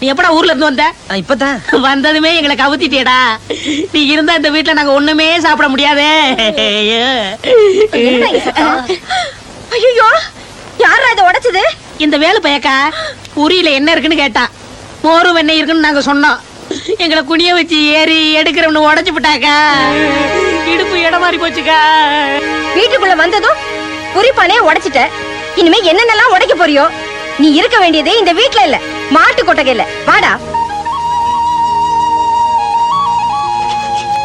நீ எப்படா ஊர்ல இருந்து வந்த? இப்பதான். வந்ததுமே எங்களை கவுத்திட்டியடா. நீ இருந்தா இந்த வீட்ல நாங்க ஒண்ணுமே சாப்பிட முடியாதே. ஐயோ. யாரா இதை? உடைச்சது? இந்த வேலு பயக்கா உரியில என்ன இருக்குன்னு கேட்டான் மோரும் வெண்ணெய் இருக்குன்னு நாங்க சொன்னோம். எங்களை குனிய வச்சு ஏறி எடுக்கிறவனு உடைச்சு விட்டாக்கா. இடுப்பு இடம் மாறி போச்சுக்கா. வீட்டுக்குள்ள வந்ததும் குறிப்பானே உடைச்சிட்ட. இனிமே என்னென்னலாம் உடைக்க போறியோ? நீ இருக்க வேண்டியது இந்த வீட்ல இல்ல. மாட்டு கொட்டகையில. வாடா.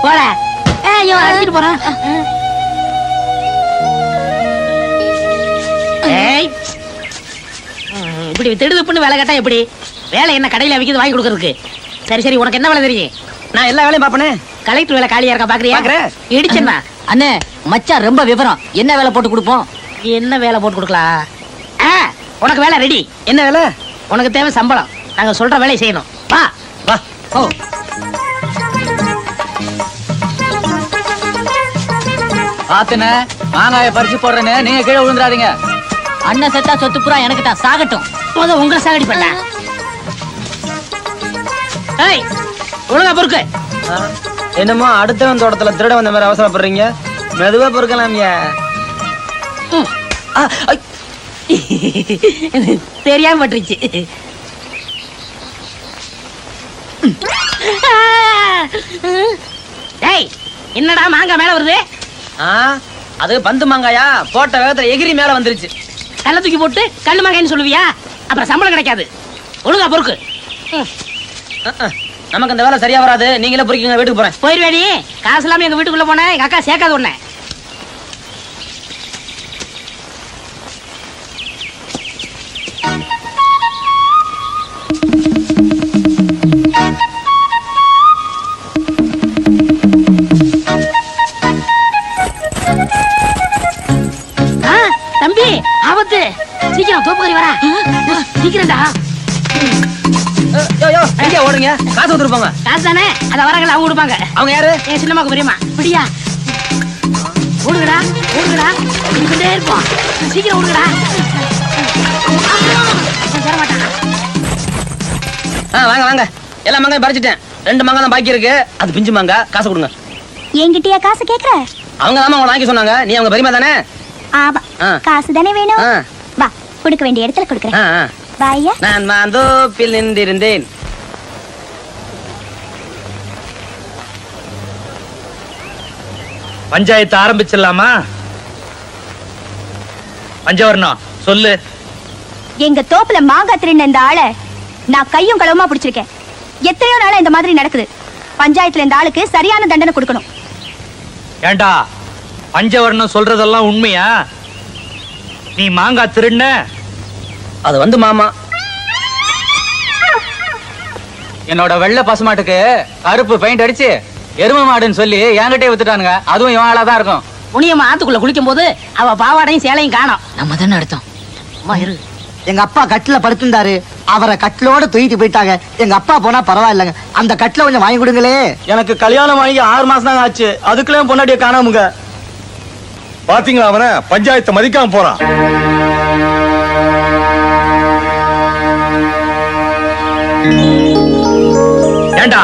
போல ஐயோ அழைச்சிட்டு போறான். இப்படி திடுதுப்புன்னு வேலை கேட்டா எப்படி? வேலை என்ன கடையில விக்கிறது வாங்கி கொடுக்கறதுக்கு. சரி சரி உனக்கு என்ன வேலை தெரியும்? நான் எல்லா வேலையும் பாப்பனே கலெக்டர் வேலை காலியா இருக்கா பாக்குறியா? பாக்குறேன். இடிச்சேன்னா? அண்ணே மச்சான் ரொம்ப விவரம். என்ன வேலை போட்டு கொடுப்போம்? என்ன வேலை போட்டு கொடுக்கலாம்? உனக்கு வேலை ரெடி என்ன வேலை? உனக்கு தேவை சம்பளம். நாங்க சொல்ற வேலையை செய்யணும். வா. வா. ஓ பாத்துன மாங்காய பறிச்சு போடுறேன்னு நீங்க கீழே விழுந்துடாதீங்க. அண்ணன் செத்தா சொத்து புறா எனக்கு தான் சாகட்டும். முத உங்களை சாகடி பண்ண. ஏய் ஒழுங்கா பொறுக்கு. என்னமோ அடுத்தவன் தோட்டத்துல திருட வந்த மாதிரி அவசரப்படுறீங்க. மெதுவா பொறுக்கலாம்யா ம். தெரியாம பட்டுருச்சு. டேய் என்னடா மாங்காய் மேல வருது? ஆ அது பந்து மாங்காயா? போட்ட வேகத்துல எகிரி மேல வந்துருச்சு. கல்ல தூக்கி போட்டு கல்லு மாங்காய்னு சொல்லுவியா? அப்புறம் சம்பளம் கிடைக்காது. ஒழுங்கா பொறுக்கு. நமக்கு அந்த வேலை சரியா வராது. நீங்களே பொறுக்கிங்க வீட்டுக்கு போறேன். போயிருவேடி காசு இல்லாம எங்க வீட்டுக்குள்ள போனேன். எங்க அக்கா சேர்க்காது உடனே காசு கொடுத்துருப்பாங்க காசு தானே அத வரங்கள அவங்க கொடுப்பாங்க. அவங்க யாரு? என் சின்னமாக்கு பெரியம்மா. பிடியா. ஓடுங்கடா ஓடுங்கடா. இருந்துட்டே இருப்போம். சீக்கிரம் ஓடுங்கடா. தர மாட்டான்? ஆ வாங்க வாங்க. எல்லா மாங்காயும் பறிச்சிட்டேன். ரெண்டு மாங்காய் தான் பாக்கி இருக்கு. அது பிஞ்சு மாங்காய் காசு கொடுங்க. என்கிட்டயா காசு கேக்குற? அவங்க தான் உங்களை வாங்கி சொன்னாங்க. நீ அவங்க பெரியமா தானே? ஆமா. ஆ. காசு தானே வேணும்? ஆ. வா கொடுக்க வேண்டிய இடத்துல கொடுக்குறேன். நான் மாந்தோப்பில் நின்றிருந்தேன். பஞ்சாயத்து ஆரம்பிச்சிடலாமா? பஞ்சவர்ணம் சொல்லு. எங்க தோப்புல மாங்காய் திருடின இந்த ஆளை நான் கையும் களவுமா பிடிச்சிருக்கேன். எத்தனையோ நாளா இந்த மாதிரி நடக்குது. பஞ்சாயத்துல இந்த ஆளுக்கு சரியான தண்டனை கொடுக்கணும். ஏண்டா பஞ்சவர்ணம் சொல்றதெல்லாம் உண்மையா? நீ மாங்காய் திருண்ண அது வந்து மாமா. என்னோட வெள்ளை பசுமாட்டுக்கு கருப்பு பெயிண்ட் அடிச்சு எரும மாடுன்னு சொல்லி என்கிட்டயே வித்துட்டானுங்க. அதுவும் இவன் ஆளா தான் இருக்கும். முனியம்மா ஆத்துக்குள்ள குளிக்கும் போது அவ பாவாடையும் சேலையும் காணோம். நம்ம தானே அடுத்தோம். அம்மா இரு. எங்க அப்பா கட்டில படுத்திருந்தாரு. அவரை கட்டிலோட தூக்கிட்டு போயிட்டாங்க. எங்க அப்பா போனா பரவாயில்லைங்க. அந்த கட்டில கொஞ்சம் வாங்கி கொடுங்களே. எனக்கு கல்யாணம் ஆகி ஆறு மாசம் தான் ஆச்சு. அதுக்குள்ளே பொண்டாட்டிய காணாமுங்க. பாத்தீங்களா அவன? பஞ்சாயத்தை மதிக்காம போறான். ஏண்டா?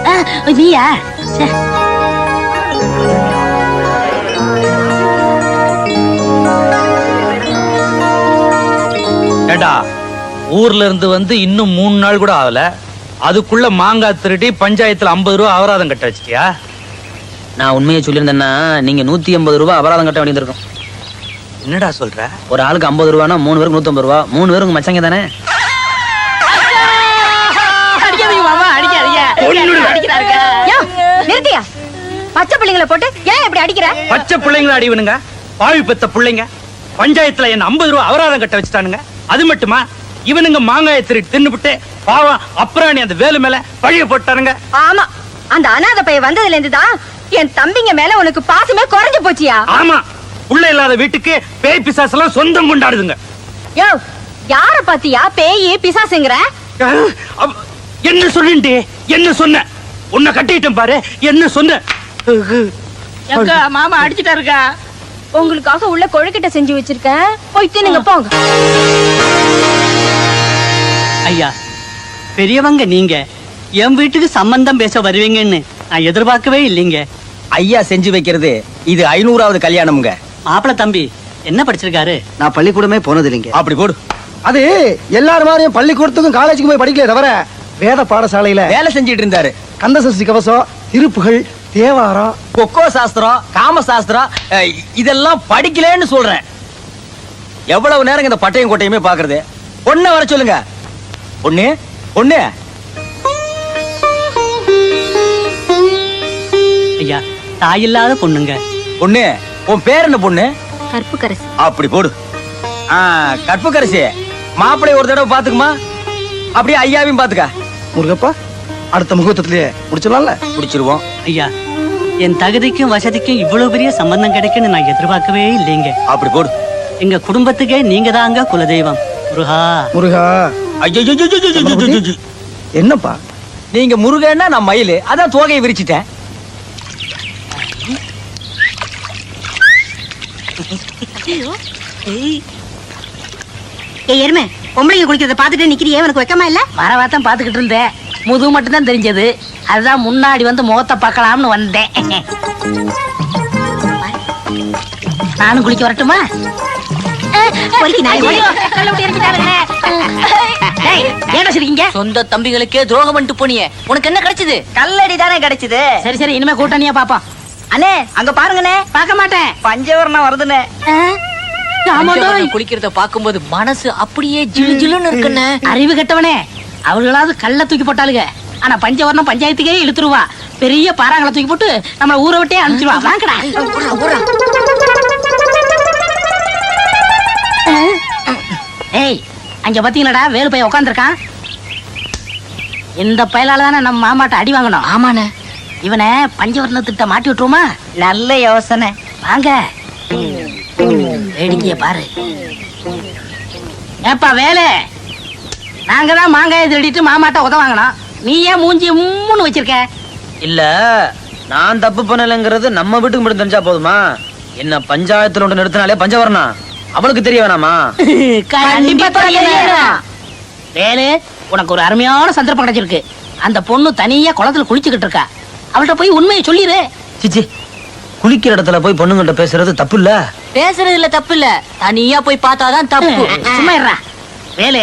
நீயா? சே. ஏண்டா ஊர்ல இருந்து வந்து இன்னும் மூணு நாள் கூட ஆகல. அதுக்குள்ள மாங்காய் திருடி பஞ்சாயத்துல ஐம்பது ரூபா அபராதம் கட்ட வச்சிட்டியா? நான் உண்மையை சொல்லியிருந்தேன்னா நீங்க நூத்தி எண்பது ரூபாய் அபராதம் கட்ட வேண்டியிருக்கும் என்னடா சொல்ற? ஒரு ஆளுக்கு ஐம்பது ரூபானா மூணு பேருக்கு நூத்தம்பது ரூபா மூணு பேருக்கு மச்சங்க தானே? நிறுத்தியா? பச்சை பிள்ளைங்களை போட்டு ஏன் இப்படி அடிக்கிற? பச்சை பிள்ளைங்கள அடிவனுங்க பாவி பெத்த பிள்ளைங்க. பஞ்சாயத்துல என்ன ஐம்பது ரூபா அபராதம் கட்ட வச்சுட்டானுங்க. அது மட்டுமா? இவனுங்க மாங்காயை திருடி தின்னுபிட்டு பாவம் அப்புறம் அந்த வேலு மேல பழிய போட்டானுங்க. ஆமா. அந்த அனாதை பையன் வந்ததுல இருந்து தான் என் தம்பிங்க மேல உனக்கு பாசமே குறைஞ்சு போச்சியா? ஆமா. உள்ள இல்லாத வீட்டுக்கு பேய் பிசாசு எல்லாம் சொந்தம் கொண்டாடுதுங்க. யோ யார பாத்தியா பேயி பிசாசுங்கிற? என்ன சொல்லிட்டு என்ன சொன்ன? உன்னை கட்டிட்டேன் பாரு. என்ன சொன்ன? எங்க மாமா அடிச்சிட்டாருக்கா. உங்களுக்காக உள்ள கொழுக்கிட்ட செஞ்சு வச்சிருக்கேன். போய் தின்னுங்க போங்க. ஐயா பெரியவங்க நீங்க. என் வீட்டுக்கு சம்பந்தம் பேச வருவீங்கன்னு நான் எதிர்பார்க்கவே இல்லைங்க. ஐயா செஞ்சு வைக்கிறது இது ஐநூறாவது கல்யாணம்ங்க. மாப்பிள தம்பி என்ன படிச்சிருக்காரு? நான் பள்ளிக்கூடமே போனது இல்லைங்க அப்படி போடு. அது எல்லாரும் மாதிரியும் பள்ளிக்கூடத்துக்கும் காலேஜுக்கும் போய் படிக்கல தவிர வேத பாடசாலையில வேலை செஞ்சிட்டு இருந்தாரு. கந்தசஷ்டி கவசம் திருப்புகள் தேவாரம். கொக்கோ சாஸ்திரம் காம சாஸ்திரம் அஹ், இதெல்லாம் படிக்கலன்னு சொல்றேன். எவ்வளவு நேரம் இந்த பட்டையும் கோட்டையுமே பாக்குறது பொண்ணை வர சொல்லுங்க. பொண்ணு பொண்ணு. ஐயா தாயில்லாத பொண்ணுங்க. பொண்ணு உன் பேர் என்ன பொண்ணு? கருப்பு கரசி அப்படி போடு. ஆ, கற்புக்கரசி. மாப்பிள்ளை ஒரு தடவை பாத்துக்குமா அப்படியே ஐயாவையும் பாத்துக்க முருகப்பா அடுத்த முகூர்த்தத்திலேயே முடிச்சிடலாம்ல? பிடிச்சிருவோம் ஐயா என் தகுதிக்கும் வசதிக்கும் இவ்வளவு பெரிய சம்பந்தம் கிடைக்குன்னு நான் எதிர்பார்க்கவே இல்லைங்க. அப்படி போடு. எங்க குடும்பத்துக்கே நீங்க தாங்க குலதெய்வம். முருகா. முருகா. ஐயோ என்னப்பா நீங்க முருகன்னா நான் மயிலு அதான் தோகையை விரிச்சிட்டேன் ஏய் எருமை பொம்பளைங்க குளிக்கிறத பாத்துட்டு நிக்கிறியே உனக்கு வெக்கமா இல்ல? வரவாத்தான் பாத்துக்கிட்டு இருந்தேன். முதுகு மட்டும் தான் தெரிஞ்சது. அதுதான் முன்னாடி வந்து முகத்தை பார்க்கலாம்னு வந்தேன். நானும் குளிக்க வரட்டுமா? சொந்த தம்பிகளுக்கே துரோகம் பண்ணிட்டு போனியே. உனக்கு என்ன கிடைச்சது? கல்லடி தானே கிடைச்சது. சரி சரி இனிமே கூட்டணியா பாப்போம் அண்ணே அங்க பாருங்கண்ணே. பார்க்க மாட்டேன். பஞ்சவரணம் வருதுண்ணே. ஆமாண்டோய். குளிக்கிறத பாக்கும்போது மனசு அப்படியே ஜிலு ஜிலுன்னு இருக்குன்னு அறிவு கெட்டவனே. அவர்களாவது கல்ல தூக்கி போட்டாளுங்க. ஆனா பஞ்சவர்ணம் பஞ்சாயத்துக்கே இழுத்துருவா. பெரிய பாறாங்களை தூக்கி போட்டு நம்மள ஊரை விட்டே அனுப்பிச்சிருவா. வாங்கடா. ஏய் அங்க பாத்தீங்களாடா? வேலு பையன் உட்காந்துருக்கான் இந்த பயலால தானே நம்ம மாமாட்ட அடி வாங்கணும்? ஆமாண்ணே. இவனை பஞ்சவர்ண மாட்டி விட்டுருமா நல்ல யோசனை. வாங்க. வேடிக்கைய பாரு. ஏப்பா வேலை? நாங்க தான் மாங்காயை திருடிட்டு மாமாட்ட உத வாங்கினோம். நீ ஏன் மூஞ்சி மூணு வச்சிருக்க. இல்ல நான் தப்பு பண்ணலைங்கிறது நம்ம வீட்டுக்கு மட்டும் தெரிஞ்சா போதுமா? என்ன பஞ்சாயத்துல ஒன்று நிறுத்தினாலே பஞ்சவரணா அவளுக்கு தெரிய வேணாமா. வேலு உனக்கு ஒரு அருமையான சந்தர்ப்பம் கிடைச்சிருக்கு. அந்த பொண்ணு தனியா குளத்துல குளிச்சுக்கிட்டு இருக்கா. அவள்கிட்ட போய் உண்மையை சொல்லிடு சிச்சி குளிக்கிற இடத்துல போய் பொண்ணுங்கள்ட்ட பேசுறது தப்பு இல்ல. பேசுறதுல தப்பு இல்ல தனியா போய் பார்த்தாதான் தப்பு. சும்மா இருடா. வேலு?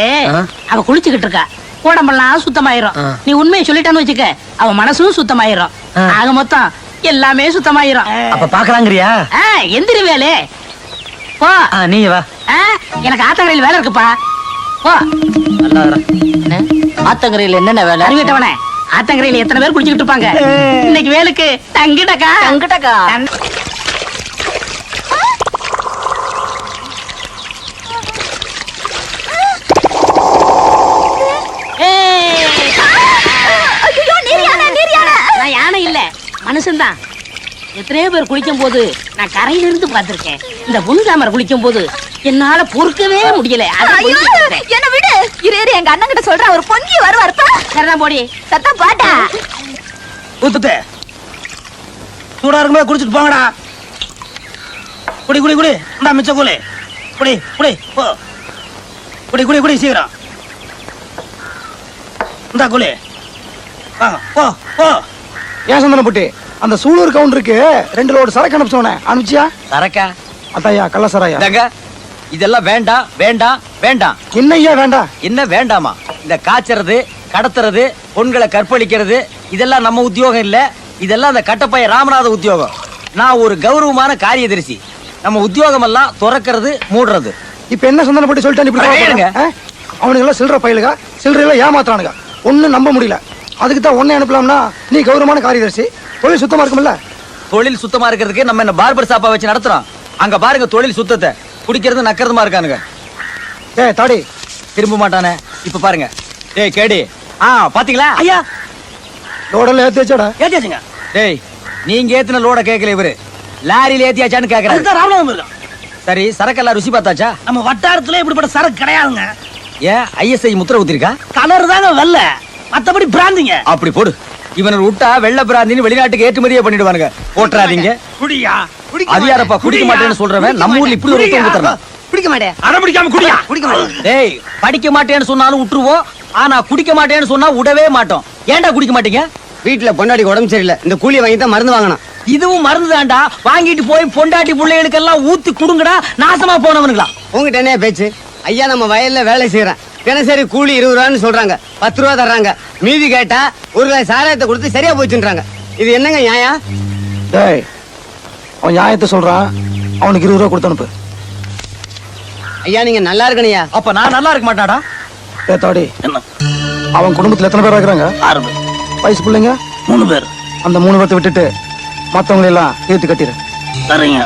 அவ குளிச்சுக்கிட்டு இருக்கா. உடம்பெல்லாம் சுத்தமாயிரும். நீ உண்மையை சொல்லிட்டான்னு வச்சுக்க அவ மனசும் சுத்தமாயிரும். ஆக மொத்தம் எல்லாமே சுத்தமாயிரும். அப்ப பாக்கலாங்கிறியா? எந்திரி வேலு. போ. ஆ, நீ வா. எனக்கு ஆத்தங்கரையில் வேலை இருக்குப்பா. போ. ஆத்தங்கரையில என்னென்ன வேலை? அறிவிட்டவனே ஆத்தங்கரையில எத்தனை பேர் குளிச்சுக்கிட்டு இருப்பாங்க. இன்னைக்கு வேலுக்கு தங்கிடக்கா அங்கிட்டக்கா ஏய். நான் யானை இல்ல மனுஷன்தான். எத்தனையோ பேர் குளிக்கும் போது நான் கரையில இருந்து பார்த்திருக்கேன். இந்த புன்காமர் குளிக்கும் போது என்னால பொறுக்கவே முடியல. என்ன விடு. இரு இரு எங்க அண்ணன் கிட்ட சொல்றேன். ஒரு பொங்கி வருவாருப்பா சரிதான் போடி. சத்தம் பாட்டா ஊத்துட்டு. சூடா இருக்கும்போது குடிச்சிட்டு போங்கடா. குடி குடி குடி. இந்தா மிச்ச கூலி குடி குடி போ. குடி குடி குடி சீக்கிரம். இந்தா கூலி வாங்க போ போ. ஏன் சந்தனப்பட்டி அந்த சூலூர் கவுண்டருக்கு ரெண்டு லோடு சரக்கு அனுப்ப சொன்னேன் அனுப்பிச்சியா? சரக்கா? அத்தாயா கள்ளசராயா? இந்தாங்க. இதெல்லாம் வேண்டாம் வேண்டாம் வேண்டாம். என்னய்யா வேண்டாம்? என்ன வேண்டாமா? இந்த காய்ச்சறது கடத்துறது பொண்களை கற்பழிக்கிறது இதெல்லாம் நம்ம உத்தியோகம் இல்ல. இதெல்லாம் அந்த கட்டப்பைய ராமநாத உத்தியோகம். நான் ஒரு கௌரவமான காரியதரிசி. நம்ம உத்தியோகம் எல்லாம் துறக்கிறது மூடுறது. இப்ப என்ன சந்தனம் பட்டு சொல்லிட்டேன் இப்படி? அவனுங்க எல்லாம் சில்லற பயிலுக. சில்லறையில ஏமாத்துறானுங்க. ஒண்ணும் நம்ப முடியல. அதுக்கு தான் உன்னை அனுப்பலாம்னா நீ கௌரவமான காரியதர்சி. தொழில் சுத்தமா இருக்கும்ல? தொழில் சுத்தமா இருக்கிறதுக்கு நம்ம என்ன பார்பர் ஷாப்பா வச்சு நடத்துறோம்? அங்க பாருங்க தொழில் சுத்தத்தை. குடிக்கிறது நக்கிறதுமா இருக்கானுங்க. ஏ தாடி. திரும்ப மாட்டானே. இப்ப பாருங்க. டேய் கேடி. ஆ பாத்தீங்களா? ஐயா. லோடெல்லாம் ஏத்தி வச்சாடா ஏத்தியாச்சுங்க. டேய் நீங்க ஏத்தின லோட கேட்கல இவரு. லாரியில ஏத்தியாச்சான்னு கேக்குறாரு. அதுதான் ராமநாதம் இருக்கான் சரி சரக்கெல்லாம் ருசி பார்த்தாச்சா? நம்ம வட்டாரத்துல இப்படிப்பட்ட சரக்கு கிடையாதுங்க. ஏன் ஐஎஸ்ஐ முத்திர ஊத்திருக்கா கலர் தாங்க வெள்ள. மத்தபடி பிராந்திங்க. அப்படி போடு. இவனை விட்டா வெள்ள பிராந்தின்னு வெளிநாட்டுக்கு ஏற்றுமதியே பண்ணிடுவானுங்க. போட்டுறாதீங்க குடியா? அது யாரப்பா? குடிக்க மாட்டேன்னு சொல்றவன்? நம்ம ஊர்ல இப்படி ஒரு ஊத்துறான் பிடிக்க மாட்டேன். அடம் பிடிக்காம குடியா? குடிக்க மாட்டேன். டேய் படிக்க மாட்டேன்னு சொன்னாலும் விட்டுருவோம். ஆனா குடிக்க மாட்டேன்னு சொன்னா விடவே மாட்டோம். ஏன்டா குடிக்க மாட்டீங்க? வீட்டுல பொண்டாடி உடம்பு சரியில்லை. இந்த கூலி வாங்கி தான் மருந்து வாங்கணும் இதுவும் மருந்து தான்டா வாங்கிட்டு போய் பொண்டாட்டி பிள்ளைகளுக்கெல்லாம் ஊத்தி குடுங்கடா. நாசமா போனவனுங்களா? உங்ககிட்ட என்ன பேச்சு? ஐயா நம்ம வயல்ல வேலை செய்யறேன். தினசரி கூலி இருபது ரூபான்னு சொல்றாங்க. பத்து ரூபா தர்றாங்க. மீதி கேட்டா ஒரு கிளாஸ் சாராயத்தை கொடுத்து சரியா போச்சுன்றாங்க. இது என்னங்க நியாயம்? டேய் அவன் நியாயத்தை சொல்றான் அவனுக்கு இருபது ரூபா கொடுத்து அனுப்பு. ஐயா நீங்க நல்லா இருக்கணையா? அப்ப நான் நல்லா இருக்க மாட்டாடா ஏ தாடி என்ன? அவன் குடும்பத்துல எத்தனை பேர் இருக்கிறாங்க? ஆறு பேர் வயசு பிள்ளைங்க? மூணு பேர். அந்த மூணு பேர்த்த விட்டுட்டு மத்தவங்களை எல்லாம் ஏத்து கட்டிடு. சரிங்க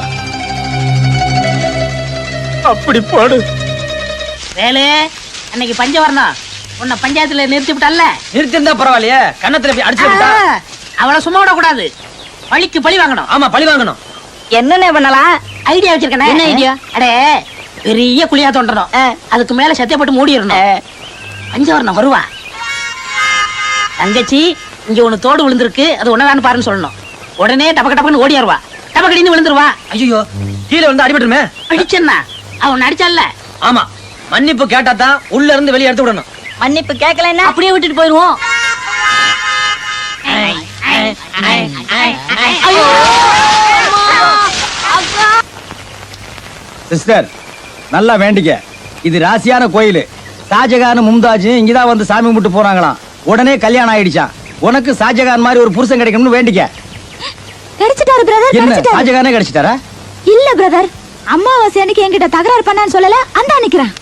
அப்படி பாடு. வேலு அன்னைக்கு பஞ்சவரணம். உன்னை பஞ்சாயத்துல நிறுத்தி விட்டால நிறுத்திருந்தா பரவாயில்லையே. கண்ணத்துல அடிச்சு விட்டா? அவளை சும்மா விடக்கூடாது. பழிக்கு பழி வாங்கணும். ஆமா பழி வாங்கணும். என்னென்ன பண்ணலாம்? ஐடியா வச்சிருக்கேன். என்ன idea? அடே பெரிய குழியா தோண்டணும் அதுக்கு மேல சத்தியப்பட்டு மூடிடணும். பஞ்சவரணம் வருவா. தங்கச்சி இங்க ஒண்ணு தோடு விழுந்திருக்கு. அது உன்னதான்னு பாருன்னு சொல்லணும். உடனே டபக்க டபக்குன்னு ஓடியாருவா டபக்கடின்னு விழுந்துருவா. ஐயோ கீழே வந்து அடிபட்டுருமே. அடிச்சன்னா? அவன் அடிச்சால ஆமா. மன்னிப்பு கேட்டா தான் உள்ள இருந்து வெளியே எடுத்து விடணும். மன்னிப்பு கேட்கலன்னா அப்படியே விட்டுட்டு போயிருவோம் சிஸ்டர் நல்லா வேண்டிக்க. இது ராசியான கோயில். ஷாஜகான் மும்தாஜ் இங்கதான் வந்து சாமி கும்பிட்டு போறாங்களாம் உடனே கல்யாணம் ஆயிடுச்சான் உனக்கு ஷாஜகான் மாதிரி ஒரு புருஷன் கிடைக்கணும்னு வேண்டிக்க. கிடைச்சிட்டாரு பிரதர் என்ன கிடைச்சிட்டாரு. ஷாஜகானே கிடைச்சிட்டாரா? இல்ல பிரதர் அம்மாவாசை அன்னைக்கு என்கிட்ட தகராறு பண்ணான்னு சொல்லல அந்த நிக்கிறேன்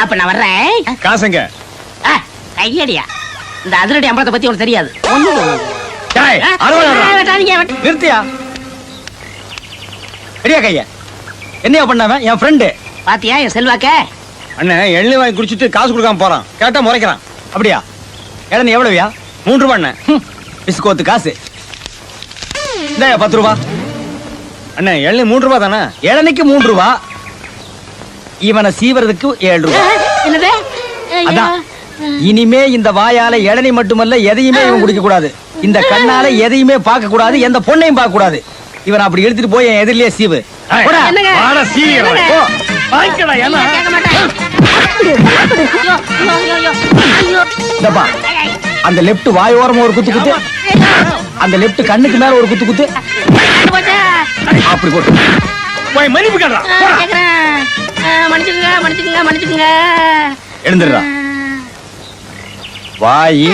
அப்ப நான் வர்றேன். காசுங்க. ஆ, கையடியா. இந்த அதிரடி அம்பலத்தை பத்தி உனக்கு தெரியாது. நிறுத்தியா? பெரிய கைய? என்னையா பண்ணவன் என் ஃப்ரெண்டு பாத்தியா என் செல்வாக்க? அண்ணன் எள்ளி வாங்கி குடிச்சிட்டு காசு கொடுக்காம போறான். கேட்டா முறைக்கிறான். அப்படியா? இடம் எவ்வளவுயா? மூன்று ரூபா அண்ணன். பிஸ்கோத்து காசு. இந்த பத்து ரூபா. அண்ணன் எள்ளி மூன்று ரூபா தானே? இளநிக்கு மூன்று ரூபா. இவனை சீவறதுக்கு ஏழு ரூபா. என்னது? ஐயோ. அதான். இனிமே இந்த வாயால இளநி மட்டுமல்ல எதையுமே இவன் குடிக்க கூடாது. இந்த கண்ணால எதையுமே பார்க்க கூடாது எந்த பொண்ணையும் பார்க்க கூடாது. இவன் அப்படி எடுத்துட்டு போய் என் எதிரிலேயே சீவு. அந்த லெப்ட் வாயோரமா ஒரு குத்து குத்து. அந்த லெப்ட் கண்ணுக்கு மேல ஒரு குத்து குத்து? அப்படி போட்டு. மன்னிப்பு. ஆ, மன்னிச்சுக்குங்க மன்னிச்சுக்குங்க மன்னிச்சுக்குங்க. எழுந்துடுறா. வாயி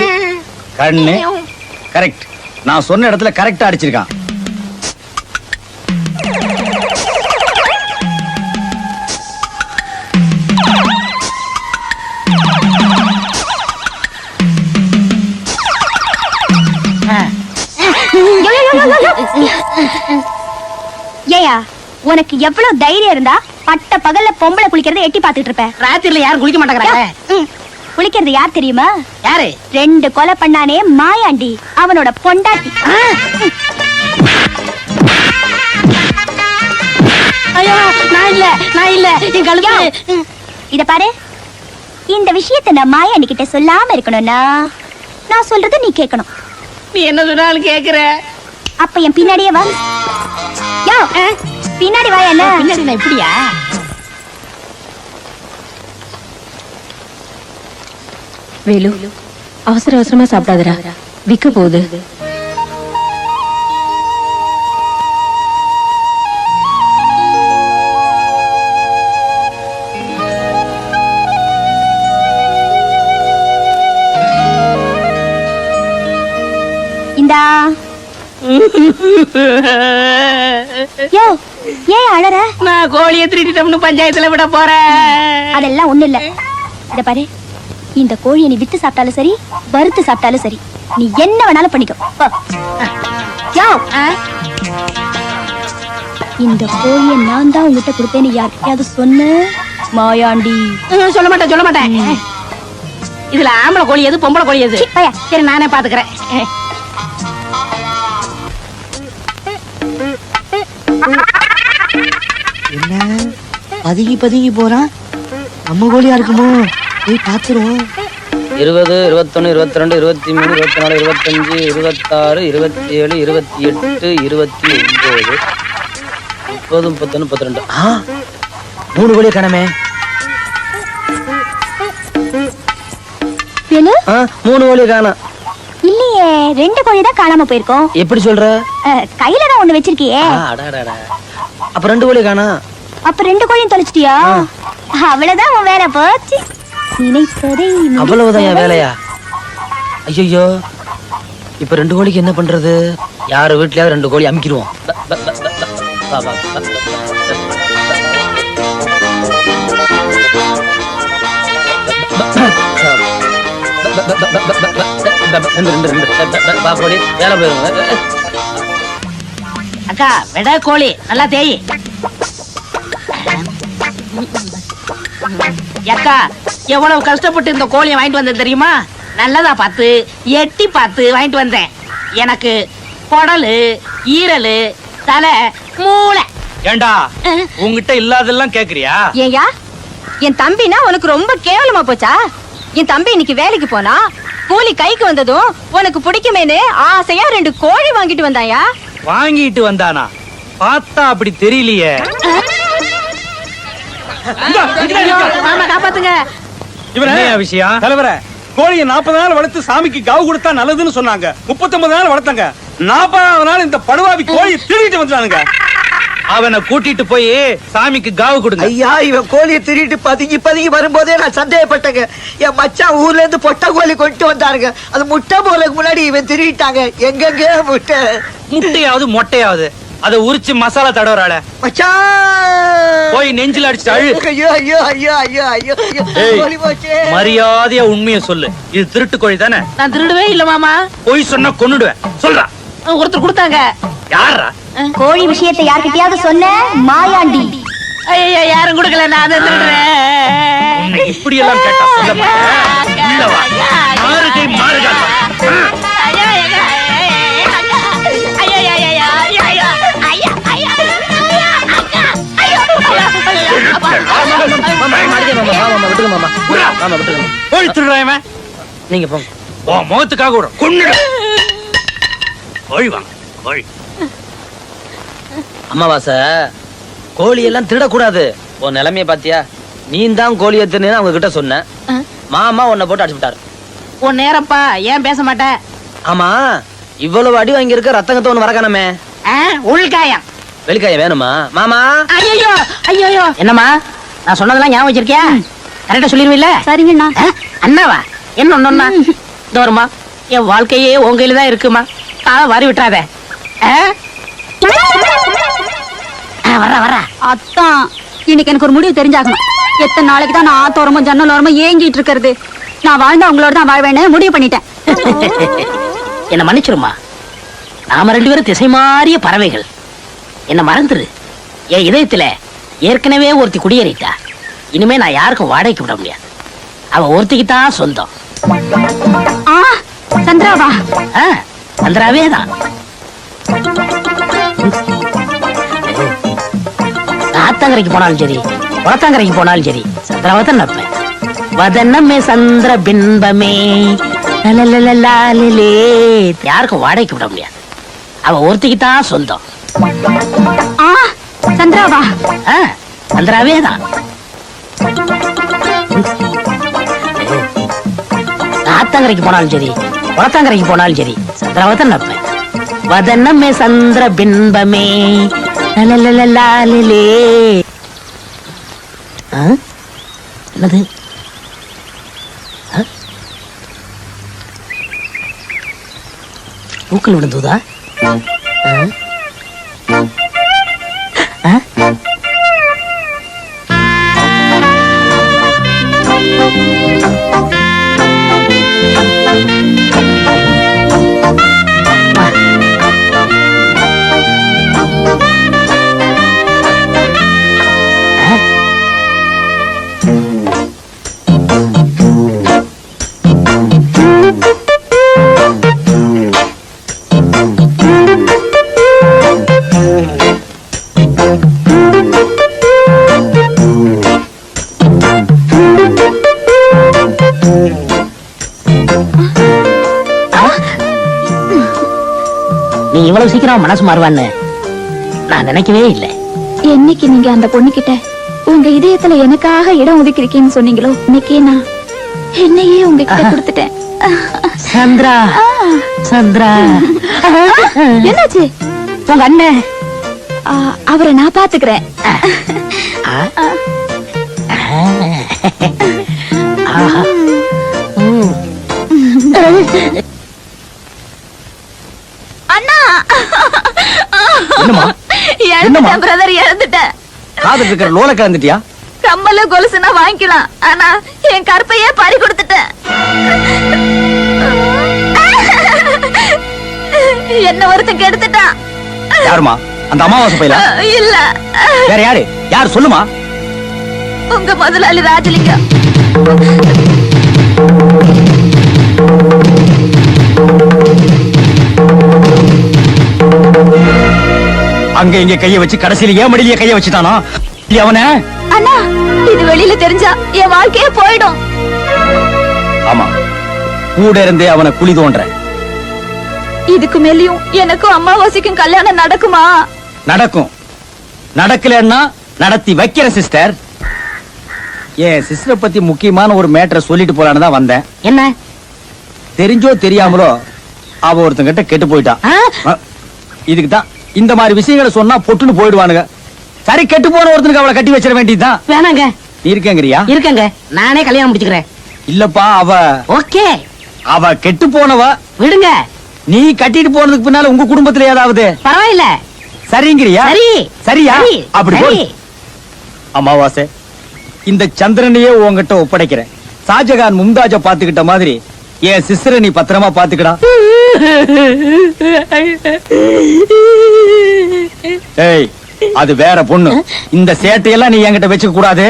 கண்ணு. கரெக்ட் நான் சொன்ன இடத்துல கரெக்டா அடிச்சிருக்கான். ஏயா உனக்கு எவ்வளவு தைரியம் இருந்தா பட்ட பகல்ல பொம்பளை குளிக்கிறத எட்டி பாத்துட்டு இருப்ப ராத்திரில யாரும் குளிக்க மாட்டேங்கிறாங்க. குளிக்கிறது யார் தெரியுமா? யாரு? ரெண்டு கொலை பண்ணானே மாயாண்டி அவனோட பொண்டாட்டி. ஐயோ நான் இல்ல நான் இல்ல. என் கழுத்து. இத பாரு. இந்த விஷயத்தை நான் மாயாண்டி கிட்ட சொல்லாம இருக்கணும்னா நான் சொல்றத நீ கேட்கணும். நீ என்ன சொன்னாலும் கேக்குற. அப்ப என் பின்னாடியே வா. யோ பின்னாடி வா என்ன? பின்னாடி நான் இப்படியா? வேலு அவசர அவசரமா சாப்பிடாதடா. விக்க போகுது. இந்தா. யோ ஏன் அழற? நான் கோழியை திருடிட்டோம்னு பஞ்சாயத்துல விட போறேன். அதெல்லாம் ஒண்ணு இல்ல. இத பாரு. இந்த கோழியை நீ வித்து சாப்பிட்டாலும் சரி வறுத்து சாப்பிட்டாலும் சரி நீ என்ன வேணாலும் பண்ணிக்கோ. யோ. இந்த கோழியை நான் தான் உங்ககிட்ட கொடுத்தேன்னு யார்கிட்டயாவது சொன்ன? மாயாண்டி. சொல்ல மாட்டேன் சொல்ல மாட்டேன். இதுல ஆம்பளை கோழி எது பொம்பளை கோழி எது. சரி நானே பாத்துக்கிறேன். பதுங்கி பதுங்கி போறான். நம்ம கோழியா இருக்குமோ? போய் பாத்துருவோம். இருபது இருபத்தொன்னு இருபத்தி ரெண்டு இருபத்தி மூணு இருபத்தி நாலு இருபத்தஞ்சு இருபத்தாறு இருபத்தி ஏழு இருபத்தி எட்டு இருபத்தி ஒன்பது முப்பது முப்பத்தொன்னு முப்பத்தி ரெண்டு ஆ மூணு கோழியை காணமே. வேலு ஆ மூணு கோழியை காணோம் இல்லையே ரெண்டு கோழி தான் காணாம போயிருக்கோம். எப்படி சொல்ற? கையில தான் ஒண்ணு வச்சிருக்கியே. ஆ, அடாடாடா. அப்ப ரெண்டு கோழியை காணோம் அப்ப ரெண்டு கோழியும் தொலைச்சிட்டியா? அவ்வளவுதான் உன் வேலை போச்சு. நினைத்ததை அவ்வளவுதான் என் வேலையா? ஐயோ இப்ப ரெண்டு கோழிக்கு என்ன பண்றது? யாரு வீட்லயாவது ரெண்டு கோழி அமுக்கிடுவோம் அக்கா விட கோழி நல்லா தேய். அக்கா எவ்வளவு கஷ்டப்பட்டு இந்த கோழியை வாங்கிட்டு வந்தேன் தெரியுமா? நல்லதா பார்த்து எட்டி பார்த்து வாங்கிட்டு வந்தேன். எனக்கு குடலு ஈரலு தலை மூளை. ஏண்டா உங்ககிட்ட இல்லாதெல்லாம் கேக்குறியா? ஏயா என் தம்பினா உனக்கு ரொம்ப கேவலமா போச்சா? என் தம்பி இன்னைக்கு வேலைக்கு போனா கூலி கைக்கு வந்ததும் உனக்கு பிடிக்குமேனு ஆசையா ரெண்டு கோழி வாங்கிட்டு வந்தாயா? வாங்கிட்டு வந்தானா? பார்த்தா அப்படி தெரியலையே. மாமா காப்பாத்துங்க. விஷயம்? தலைவரே கோழியை நாற்பது நாள் வளர்த்து சாமிக்கு காவு கொடுத்தா நல்லதுன்னு சொன்னாங்க. முப்பத்தொன்பது நாள் வளர்த்தாங்க. நாற்பதாவது நாள் இந்த படுவாவி கோழியை திருடிட்டு வந்துட்டானுங்க. அவனை கூட்டிட்டு போய் சாமிக்கு காவு கொடுங்க. ஐயா இவன் கோழியை திருட்டு பதுங்கி பதுங்கி வரும்போதே நான் சந்தேகப்பட்டேங்க. என் மச்சான் ஊர்ல இருந்து பொட்டை கோழி கொண்டு வந்தாருங்க. அது முட்டை போறதுக்கு முன்னாடி இவன் திருடிட்டாங்க. எங்கெங்க முட்டை. முட்டையாவது மொட்டையாவது. அதை உரிச்சு மசாலா தடவறாள போய் நெஞ்சில போச்சே. மரியாதையா உண்மையை சொல்லு. இது திருட்டு கோழி தானே? நான் திருடவே இல்ல மாமா. பொய் சொன்னா கொன்னுடுவேன். சொல்றா. ஒருத்தர் கொடுத்தாங்க. யாரா கோழி விஷயத்தை யார்கிட்டயாவது சொன்ன மாயாண்டி. ஐயோ யாரும் கொடுக்கல நான் அதை திருடுறேன். உன்னை இப்படி எல்லாம் கேட்டா சொல்ல மாட்டேன் விட்டுங்க கோழி திருடுறான் இவன். நீங்க போங்க. உன் முகத்துக்காக விட. கொன்னுடு. கோழி வாங்க கோழி அம்மாவாசை கோழி எல்லாம் திருடக்கூடாது. உன் நிலைமைய பாத்தியா? நீ தான் கோழியை திருன்னு அவங்க கிட்ட சொன்ன மாமா உன்னை போட்டு அடிச்சு விட்டாரு. உன் நேரப்பா ஏன் பேச மாட்டேன் ஆமா இவ்வளவு அடி வாங்கி இருக்க ரத்தங்கத்தை ஒண்ணு வரக்கானமே. உள்காயம். வெளிக்காய வேணுமா? மாமா? ஐயோ ஐயோ என்னம்மா? நான் சொன்னதெல்லாம் ஞாபகம் வச்சிருக்கியா? கரெக்டா சொல்லிருவில்ல? சரிங்கண்ணா? அண்ணாவா? என்ன ஒண்ணா தோறுமா என் வாழ்க்கையே உன் கையில தான் இருக்குமா? காலை வாரி விட்டுறாத. வர்றா வர்றா. அத்தான். இன்னைக்கு எனக்கு ஒரு முடிவு தெரிஞ்சாகணும். எத்தனை நாளைக்கு தான் நான் ஆத்தோரமும் ஜன்னலோரமும் ஏங்கிட்டு இருக்கிறது. நான் வாழ்ந்தா உங்களோட தான் வாழ்வேன்னு முடிவு பண்ணிட்டேன். என்ன மன்னிச்சிருமா நாம ரெண்டு பேரும் திசை மாறிய பறவைகள். என்ன மறந்துரு. என் இதயத்துல ஏற்கனவே ஒருத்தி குடியேறிட்டா. இனிமே நான் யாருக்கும் வாடகைக்கு விட முடியாது. அவ ஒருத்திக்கு தான் சொந்தம். சந்திராவா? சந்திராவே தான். ஆத்தங்கரைக்கு போனாலும் சரி குளத்தாங்கரைக்கு போனாலும் சரி சந்திராவை தான் நப்பேன் வதனமே சந்திர பின்பமே. யாருக்கும் வாடகைக்கு விட முடியாது. அவ ஒருத்திக்கு தான் சொந்தம். சந்திராவா? சந்திராவே தான். ஆத்தங்கரைக்கு போனாலும் சரி குளத்தாங்கரைக்கு போனாலும் சரி சந்திராவை நடப்பேன் வதனமே சந்திர பின்பமே லலலலலாலிலே. ஆ? என்னது ஆ? பூக்கள் விழுந்துதா நீ இவ்வளவு சீக்கிரம் மனசு மாறுவான்னு நான் நினைக்கவே இல்லை. என்னைக்கு நீங்க அந்த பொண்ணுகிட்ட உங்க இதயத்துல எனக்காக இடம் ஒதுக்கிருக்கீங்கன்னு சொன்னீங்களோ இன்னைக்கே நான் என்னையே உங்ககிட்ட கொடுத்துட்டேன். சந்திரா சந்திரா. என்னாச்சு? உங்க அண்ணன். அவரை நான் பாத்துக்கிறேன் ஆஹா. ம். அண்ணா என்னம்மா இழந்துட்டேன் பிரதர் இழந்துட்டேன் காதல் இருக்கிற லோல கலந்துட்டியா? கம்மல கொலுசுனா வாங்கிக்கலாம். ஆனா என் கருப்பையே பறி கொடுத்துட்டேன். என்ன ஒருத்தன் கெடுத்துட்டான். யாருமா அந்த அமாவாசை பையல? இல்ல. வேற யாரு? யார்? சொல்லுமா. உங்க முதலாளி ராஜலிங்கம் அங்க இங்க கைய வச்சு கடைசியில ஏன் மடியிலேயே கைய வச்சுட்டானா? அவன? அண்ணா இது வெளியில தெரிஞ்சா என் வாழ்க்கையே போயிடும். ஆமா. கூட இருந்தே அவனை குழி தோன்ற. இதுக்கு மேலயும் எனக்கும் அம்மாவாசைக்கும் கல்யாணம் நடக்குமா? நடக்கும். நடக்கலன்னா நடத்தி வைக்கிற சிஸ்டர் என் சிஸ்டரை பத்தி முக்கியமான ஒரு மேட்டரை சொல்லிட்டு போலான்னு தான் வந்தேன். என்ன? தெரிஞ்சோ தெரியாமலோ அவ ஒருத்தங்கிட்ட கெட்டு போயிட்டான் இதுக்கு தான் இந்த மாதிரி விஷயங்களை சொன்னா பொட்டுன்னு போயிடுவானுங்க. சரி கெட்டு போன ஒருத்தனுக்கு அவளை கட்டி வச்சிட வேண்டியதுதான். வேணாங்க. இருக்கேங்கிறியா? இருக்கங்க. நானே கல்யாணம் முடிச்சுக்கிறேன். இல்லப்பா அவ ஓகே. அவ கெட்டு போனவ விடுங்க. நீ கட்டிட்டு போனதுக்கு பின்னால உங்க குடும்பத்துல ஏதாவது? பரவாயில்ல. சரிங்கிறியா? சரி. சரியா? சரி, அப்படி. போடு. அமாவாசை. இந்த சந்திரனையே உன்கிட்ட ஒப்படைக்கிறேன். ஷாஜகான் மும்தாஜ பாத்துக்கிட்ட மாதிரி என் சிஸ்டரை நீ பத்திரமா பாத்துக்கடா ஏய் அது வேற பொண்ணு. இந்த சேட்டையெல்லாம் நீ என்கிட்ட வச்சுக்க கூடாது.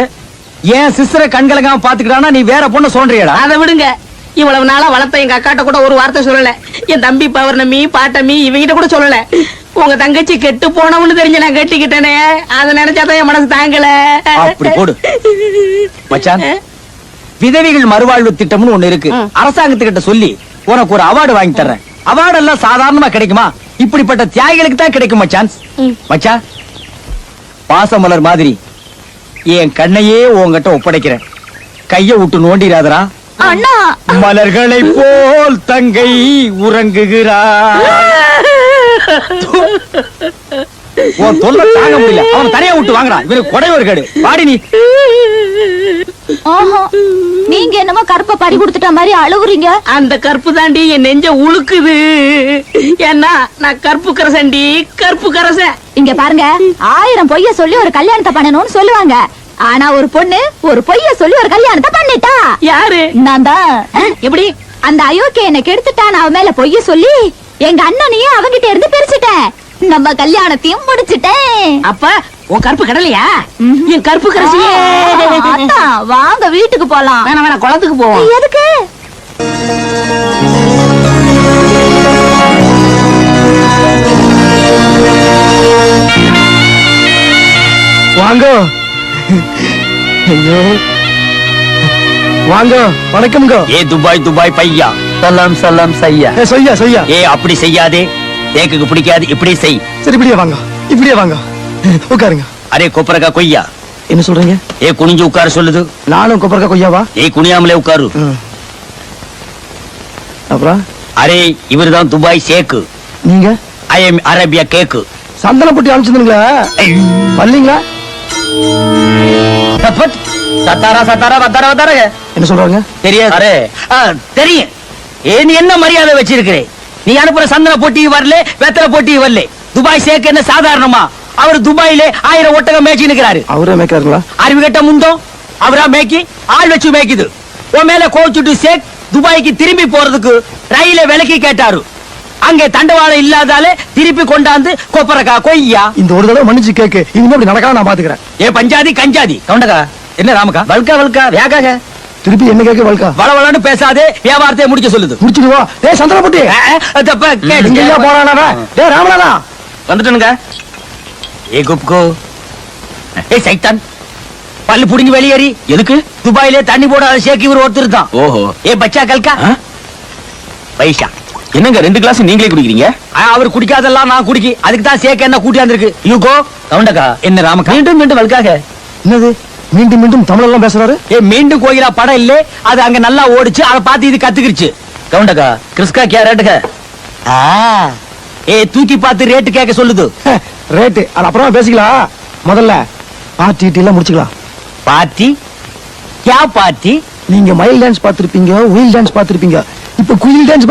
என் சிஸ்டரை கண்கலங்காம பாத்துக்கிட்டானா நீ வேற பொண்ணு சொல்றியடா அதை விடுங்க. இவ்வளவு நாளா வளர்த்த எங்க அக்காட்ட கூட ஒரு வார்த்தை சொல்லல. என் தம்பி பௌர்ணமி பாட்டமி இவங்கிட்ட கூட சொல்லல. உங்க தங்கச்சி கெட்டு போனவன்னு தெரிஞ்சு நான் கட்டிக்கிட்டேனே. அதை நினைச்சாதான் என் மனசு தாங்கல. அப்படி போடு. மச்சான் விதவைகள் மறுவாழ்வு திட்டம்னு ஒண்ணு இருக்கு. அரசாங்கத்துக்கிட்ட சொல்லி உனக்கு ஒரு அவார்டு வாங்கி தர்றேன். அவார்டு எல்லாம் சாதாரணமா கிடைக்குமா? இப்படிப்பட்ட தியாகிகளுக்கு தான் கிடைக்கும் மச்சான் ம். மச்சான் பாசமலர் மாதிரி என் கண்ணையே உன்கிட்ட ஒப்படைக்கிறேன். கைய விட்டு நோண்டிராதரா? அண்ணா. மலர்களை போல் தங்கை உறங்குகிறார். உன் தொல்லை தாங்க முடியல. அவன் தனியா விட்டு வாங்கடா. இவருக்கு கொடைவர் கேடு. பாடி நீ. ஆஹா நீங்க என்னமோ கருப்பை பறி கொடுத்துட்ட மாதிரி அழுகுறீங்க. அந்த கற்பு தாண்டி என் நெஞ்ச உழுக்குது. ஏன்னா நான் கற்பு கரசண்டி கற்பு கரசன் இங்க பாருங்க ஆயிரம் பொய்ய சொல்லி ஒரு கல்யாணத்தை பண்ணணும்னு சொல்லுவாங்க. ஆனா ஒரு பொண்ணு ஒரு பொய்ய சொல்லி ஒரு கல்யாணத்தை பண்ணிட்டா. யாரு? நான் தான். எப்படி? அந்த அயோக்கிய என்ன கெடுத்துட்டான் அவன் மேல பொய்ய சொல்லி எங்க அண்ணனையும் அவங்கிட்ட இருந்து பிரிச்சுட்டேன். நம்ம கல்யாணத்தையும் முடிச்சிட்டேன். அப்ப உன் கற்பு கடலையா? என் கற்பு கரசியே. வாங்க வீட்டுக்கு போலாம். வேணாம் வேணாம் குளத்துக்கு போவோம். எதுக்கு? வாங்க. ஐயோ. வாங்க வணக்கம்ங்க. ஏ துபாய் துபாய் பையா. சலாம் சலாம் சையா. சொய்யா சொய்யா ஏ அப்படி செய்யாதே. தேக்குக்கு பிடிக்காது இப்படி செய். சரி இப்படியே வாங்க. இப்படியே வாங்க. உட்காருங்க. அரே கொப்பரக்கா கொய்யா. என்ன சொல்றீங்க? ஏ குனிஞ்சு உட்கார சொல்லுது. நானும் கொப்பரக்கா கொய்யாவா? ஏய் குனியாமலே உட்காரு. அப்புறம்? அரே இவர்தான் துபாய் சேக்கு நீங்க? ஐ எம் அரேபியா கேக்கு. சந்தன பொட்டி அனுப்பிச்சிருந்தீங்களா? தப்பத். சத்தாரா சத்தாரா வத்தாரா வத்தாரா என்ன சொல்றாங்க தெரியாது. அரே தெரியும். ஏ நீ என்ன மரியாதை வச்சிருக்கிறே? நீ அனுப்புற சந்தன போட்டி வரல வெத்தலை போட்டி வரல. துபாய் சேக்கு என்ன சாதாரணமா? அவர் துபாயிலே ஆயிரம் ஒட்டகம் மேய்ச்சி நிக்கிறாரு. அவரே மேய்க்காருங்களா? அறிவு கட்ட முண்டோ? அவரா மேய்க்கி? ஆள் வச்சு மேய்க்குது. உன் மேல கோச்சுட்டு சேக் துபாய்க்கு திரும்பி போறதுக்கு ரயில விலைக்கு கேட்டாரு. அங்கே தண்டவாளம் இல்லாதாலே திருப்பி கொண்டாந்து கொப்பரக்கா கொய்யா. இந்த ஒரு தடவை மன்னிச்சு கேக்கு. இனிமே அப்படி நடக்காம நான் பாத்துக்கிறேன். ஏ பஞ்சாதி கஞ்சாதி. கவுண்டக்கா என்ன ராமக்கா? வல்கா வல்கா வேகாக. திருப்பி என்ன கேட்க வல்கா வளவளன்னு பேசாதே வியாபாரத்தை முடிக்க சொல்லுது. முடிச்சிடுவா டேய் அஹ், தப்பா கேட்டு. இங்க ஐயா போறானா டேய் ராமநாதா. வந்துட்டனுங்க. ஏ குப்கோ. ஏ சைத்தான். பல்லு புடிங்கி வெளியேறி. எதுக்கு? துபாயிலே தண்ணி போடாத ஷேக் இவர் ஒருத்தர் தான். ஓஹோ. ஏ பச்சா கல்கா? பைசா என்னங்க ரெண்டு கிளாஸ் நீங்களே குடிக்கிறீங்க? அவர் குடிக்காதெல்லாம் நான் குடிக்கி அதுக்கு தான் சேக்க என்ன கூட்டி வந்திருக்கு யூகோ கவுண்டக்கா. என்ன ராமக்கா? மீண்டும் மீண்டும் வல்காக. என்னது? மீண்டும் மீண்டும் தமிழ் எல்லாம் பேசுறாரு? ஏ மீண்டும் கோயிலா படம் இல்ல. அது அங்க நல்லா ஓடிச்சு. அதை பார்த்து இது கத்துக்கிடுச்சு கவுண்டக்கா கிறிஸ்கா கே ரேட்டுக்க ஏ தூக்கி பார்த்து ரேட்டு கேட்க சொல்லுது. ரேட்டு. அது அப்புறமா பேசிக்கலாம். முதல்ல பார்ட்டி டீ எல்லாம் முடிச்சுக்கலாம். பார்ட்டி? क्या பார்ட்டி? நீங்க மயில் டான்ஸ் பார்த்திருப்பீங்க உயில் டான்ஸ் பார்த்திருப்பீங்க. இப்ப குயில் டான்ஸ்